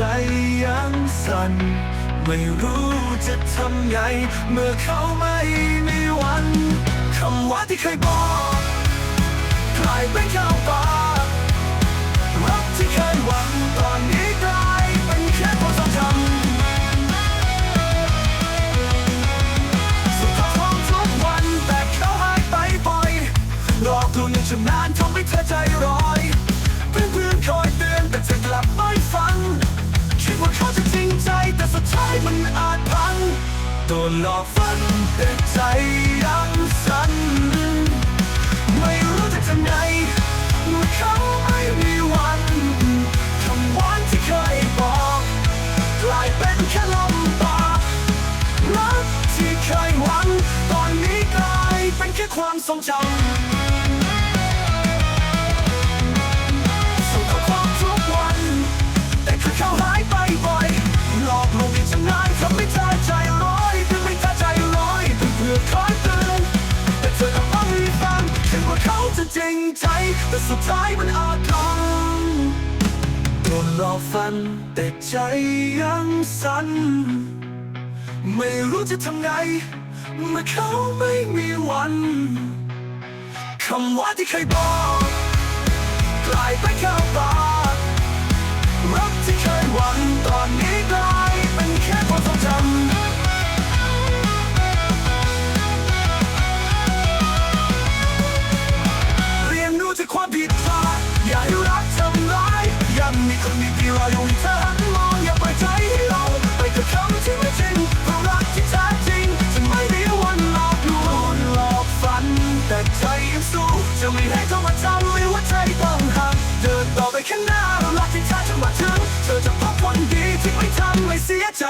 ใจยังสั่น ไม่รู้จะทำไง เมื่อเขาไม่มีวันคำว่าที่เคยบอกกลายเป็นข่าวปากรักที่เคยหวังตอนนี้กลายเป็นแค่ความทรงจำสุดท้ายของทุกวันแต่เขาหายไปบ่อยหลอกลวงอย่างชำนาญทำให้เธอใจร้อย โดนหลอกฝันแต่ใจยังสั่นไม่รู้จะทำไงเมื่อเขาไม่มีวันคำหวานที่เคยบอกกลายเป็นแค่ลมปากรักที่เคยหวัง ตอนนี้กลายเป็นแค่ความทรงจำ แต่สุดท้ายมันอาจลองโดนหลอกฟัน แต่ใจยังสั่น ไม่รู้จะทำไง เมื่อเขาไม่มีวันคำว่าที่เคยบอก กลายเป็นข่บา รออยู่ให้เธอหันมองอย่าปล่อยใจให้เราไปกับคำที่ไม่จริงเพราะรักที่แท้จริงจะไม่มีวันหลอกลวงหลอกฝัน แต่ใจยังสู้จะไม่ให้เธอมาจำไม่ว่าใจต้องหักเดินต่อไปข้างหน้ารักที่แท้จะมาถึงเธอจะพบวันดีที่ไม่ทำให้เสียใจ